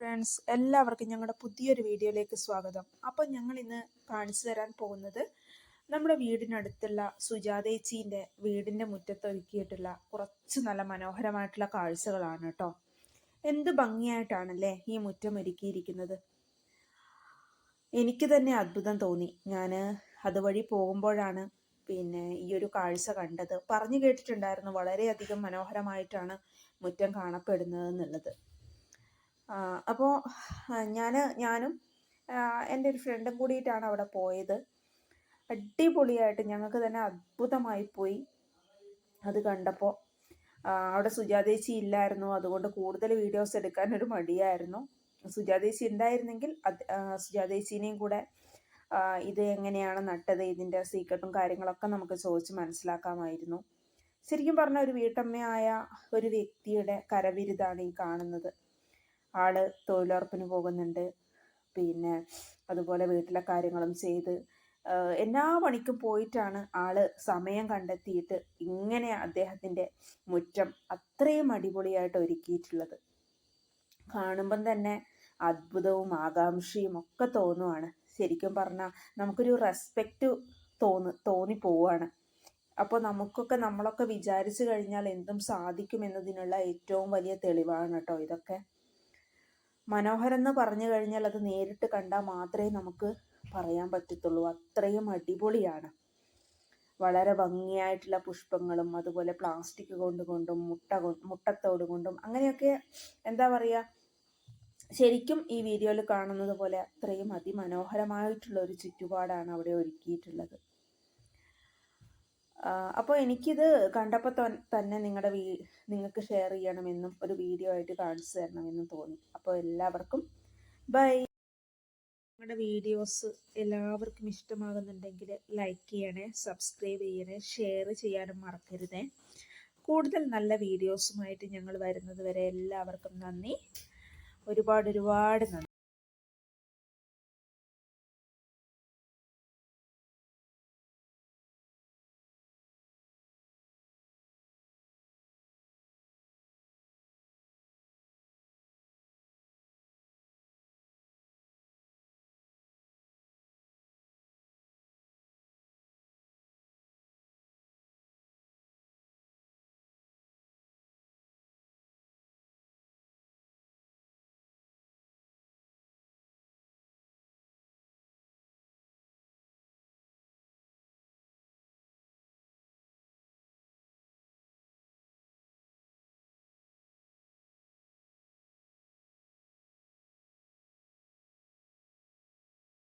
Friends എല്ലാവർക്കും ഞങ്ങളുടെ പുതിയൊരു വീഡിയോയിലേക്ക് സ്വാഗതം. അപ്പം ഞങ്ങൾ ഇന്ന് കാണിച്ചു തരാൻ പോകുന്നത് നമ്മുടെ വീടിനടുത്തുള്ള സുജാതേച്ചീന്റെ വീടിന്റെ മുറ്റത്ത് ഒരുക്കിയിട്ടുള്ള കുറച്ച് നല്ല മനോഹരമായിട്ടുള്ള കാഴ്ചകളാണ് കേട്ടോ എന്ത് ഭംഗിയായിട്ടാണല്ലേ ഈ മുറ്റം ഒരുക്കിയിരിക്കുന്നത്? എനിക്ക് തന്നെ അത്ഭുതം തോന്നി. ഞാൻ അതുവഴി പോകുമ്പോഴാണ് പിന്നെ ഈ ഒരു കാഴ്ച കണ്ടത്. പറഞ്ഞു കേട്ടിട്ടുണ്ടായിരുന്നു വളരെയധികം മനോഹരമായിട്ടാണ് മുറ്റം കാണപ്പെടുന്നത് എന്നുള്ളത്. അപ്പോൾ ഞാൻ ഞാനും എന്റെ ഒരു ഫ്രണ്ടും കൂടിയിട്ടാണ് അവിടെ പോയത്. അടിപൊളിയായിട്ട് ഞങ്ങൾക്ക് തന്നെ അത്ഭുതമായി പോയി. അത് കണ്ടപ്പോൾ അവിടെ സുജാതേച്ചി ഇല്ലായിരുന്നു. അതുകൊണ്ട് കൂടുതൽ വീഡിയോസ് എടുക്കാൻ ഒരു മടിയായിരുന്നു. സുജാതേച്ചി ഉണ്ടായിരുന്നെങ്കിൽ അത് സുജാതേച്ചിനെയും കൂടെ ഇത് എങ്ങനെയാണ് നട്ടത് ഇതിന്റെ സീക്രട്ടും കാര്യങ്ങളൊക്കെ നമുക്ക് ചോദിച്ച് മനസ്സിലാക്കാമായിരുന്നു. ശരിക്കും പറഞ്ഞ ഒരു വീട്ടമ്മയായ ഒരു വ്യക്തിയുടെ കരവിരുതാണ് ഈ കാണുന്നത്. ആൾ തൊഴിലുറപ്പിന് പോകുന്നുണ്ട്. പിന്നെ അതുപോലെ വീട്ടിലെ കാര്യങ്ങളും ചെയ്ത് എല്ലാ പണിക്കും പോയിട്ടാണ് ആൾ സമയം കണ്ടെത്തിയിട്ട് ഇങ്ങനെ അദ്ദേഹത്തിന്റെ മുറ്റം അത്രയും അടിപൊളിയായിട്ട് ഒരുക്കിയിട്ടുള്ളത്. കാണുമ്പം തന്നെ അത്ഭുതവും ആകാംക്ഷയും ഒക്കെ തോന്നുവാണ്. ശരിക്കും പറഞ്ഞാൽ നമുക്കൊരു റെസ്പെക്റ്റ് തോന്നു തോന്നിപ്പോവാണ് അപ്പോൾ നമുക്കൊക്കെ നമ്മളൊക്കെ വിചാരിച്ചു കഴിഞ്ഞാൽ എന്തും സാധിക്കും എന്നതിനുള്ള ഏറ്റവും വലിയ തെളിവാണ് കേട്ടോ ഇതൊക്കെ. മനോഹരം എന്ന് പറഞ്ഞു കഴിഞ്ഞാൽ അത് നേരിട്ട് കണ്ടാൽ മാത്രമേ നമുക്ക് പറയാൻ പറ്റത്തുള്ളൂ. അത്രയും അടിപൊളിയാണ്. വളരെ ഭംഗിയായിട്ടുള്ള പുഷ്പങ്ങളും അതുപോലെ പ്ലാസ്റ്റിക് കൊണ്ട് കൊണ്ടും മുട്ട മുട്ടത്തോട് കൊണ്ടും അങ്ങനെയൊക്കെ എന്താ പറയുക ശരിക്കും ഈ വീഡിയോയിൽ കാണുന്നത് പോലെ അത്രയും അതിമനോഹരമായിട്ടുള്ള ഒരു ചുറ്റുപാടാണ് അവിടെ ഒരുക്കിയിട്ടുള്ളത്. അപ്പോൾ എനിക്കിത് കണ്ടപ്പോൾ തന്നെ നിങ്ങളുടെ വീ നിങ്ങൾക്ക് ഷെയർ ചെയ്യണമെന്നും ഒരു വീഡിയോ ആയിട്ട് കാണിച്ചു തരണമെന്നും തോന്നി. അപ്പോൾ എല്ലാവർക്കും ബൈ നിങ്ങളുടെ വീഡിയോസ് എല്ലാവർക്കും ഇഷ്ടമാകുന്നുണ്ടെങ്കിൽ ലൈക്ക് ചെയ്യണേ സബ്സ്ക്രൈബ് ചെയ്യണേ ഷെയർ ചെയ്യാനും മറക്കരുതേ. കൂടുതൽ നല്ല വീഡിയോസുമായിട്ട് ഞങ്ങൾ വരുന്നത് വരെ എല്ലാവർക്കും നന്ദി. ഒരുപാട് ഒരുപാട് നന്ദി.